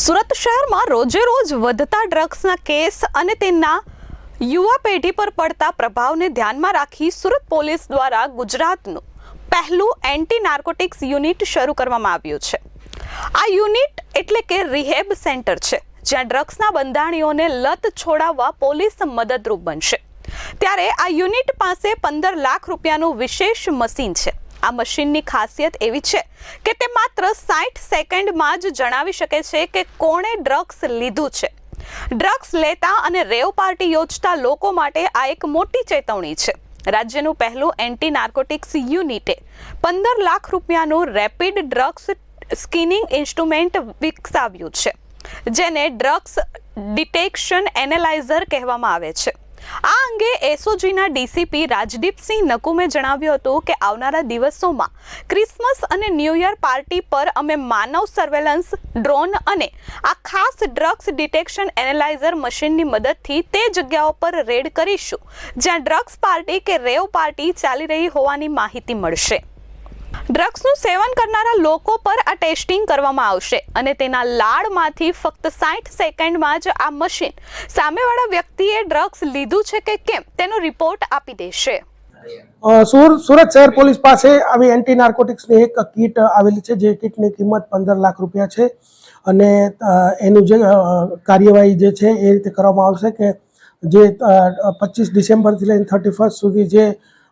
સુરત શહેરમાં રોજે રોજ વધતા ડ્રગ્સના કેસ અને તેના યુવા પેઢી પર પડતા પ્રભાવને ધ્યાનમાં રાખી સુરત પોલીસ દ્વારા ગુજરાતનું પહેલું એન્ટી નાર્કોટિક્સ યુનિટ શરૂ કરવામાં આવ્યું છે. આ યુનિટ એટલે કે રિહેબ સેન્ટર છે, જ્યાં ડ્રગ્સના બંધાણીઓને લત છોડાવવા પોલીસ મદદરૂપ બનશે. ત્યારે આ યુનિટ પાસે પંદર લાખ રૂપિયાનું વિશેષ મશીન છે. આ મશીનની ખાસિયત એવી છે કે તે માત્ર સાઠ સેકન્ડમાં જ જણાવી શકે છે કે કોણે ડ્રગ્સ લીધું છે. ડ્રગ્સ લેતા અને રેવ પાર્ટી યોજતા લોકો માટે આ એક મોટી ચેતવણી છે. રાજ્યનું પહેલું એન્ટી નાર્કોટિક્સ યુનિટે પંદર લાખ રૂપિયાનું રેપિડ ડ્રગ્સ સ્કિનિંગ ઇન્સ્ટ્રુમેન્ટ વિકસાવ્યું છે, જેને ડ્રગ્સ ડિટેક્શન એનાલાઇઝર કહેવામાં આવે છે. આ અંગે એસઓજીના ડીસીપી રાજદીપસિંહ નકુમે જણાવ્યું હતું કે આવનારા દિવસોમાં ક્રિસમસ અને ન્યૂ યર પાર્ટી પર અમે માનવ સર્વેલન્સ, ડ્રોન અને આ ખાસ ડ્રગ્સ ડિટેક્શન એનાલાઇઝર મશીનની મદદથી તે જગ્યાઓ પર રેડ કરીશું, જ્યાં ડ્રગ્સ પાર્ટી કે રેવ પાર્ટી ચાલી રહી હોવાની માહિતી મળશે. ડ્રગ્સનું સેવન કરનારા લોકો પર આ ટેસ્ટિંગ કરવામાં આવશે અને તેના લાળમાંથી ફક્ત સાઠ સેકન્ડમાં જ આ મશીન સામેવાળા વ્યક્તિએ ડ્રગ્સ લીધું છે કે કેમ તેનો રિપોર્ટ આપી દેશે. સુર- સુરત શહેર પોલીસ પાસે આવી એન્ટી નાર્કોટિક્સની એક કીટ આવેલી છે, જે કીટની કિંમત પંદર લાખ રૂપિયા છે અને એનું જે કાર્યવાહી જે છે એ રીતે કરવામાં આવશે કે જે પચીસ ડિસેમ્બરથી લઈને થર્ટી ફર્સ્ટ સુધી જે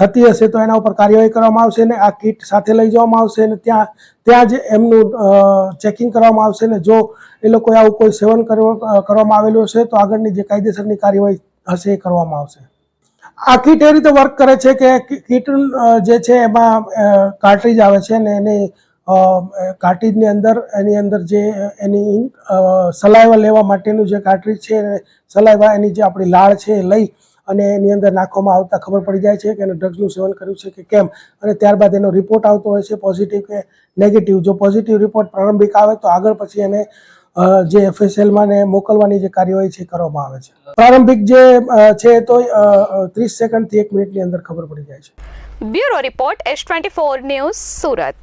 થતી હશે તો એના ઉપર કાર્યવાહી કરવામાં આવશે અને આ કીટ સાથે લઈ જવામાં આવશે અને ત્યાં ત્યાં જ એમનું ચેકિંગ કરવામાં આવશે ને જો એ લોકોએ આવું કોઈ સેવન કરવામાં આવેલું હશે તો આગળની જે કાયદેસરની કાર્યવાહી હશે એ કરવામાં આવશે. આ કીટ એ રીતે વર્ક કરે છે કે કીટ જે છે એમાં કાર્ટ્રીજ આવે છે ને એની કાર્ટ્રીજની અંદર, એની અંદર જે, એની સલાઈવા લેવા માટેનું જે કાર્ટ્રીજ છે સલાઈવા એની જે આપણી લાળ છે એ લઈ અને એની અંદર નાખવામાં આવતા ખબર પડી જાય છે કે એને ડ્રગ્સનું સેવન કર્યું છે કે કેમ? અને ત્યારબાદ એનો રિપોર્ટ આવતો હોય છે પોઝિટિવ કે નેગેટિવ જો પોઝિટિવ રિપોર્ટ પ્રારંભિક આવે તો આગળ પછી એને જે એફએસએલમાં ને મોકલવાની જે કાર્યવાહી છે કરવામાં આવે છે. પ્રારંભિક જે છે તો ત્રીસ સેકન્ડથી એક મિનિટની અંદર ખબર પડી જાય છે. Bureau report S twenty four news Surat.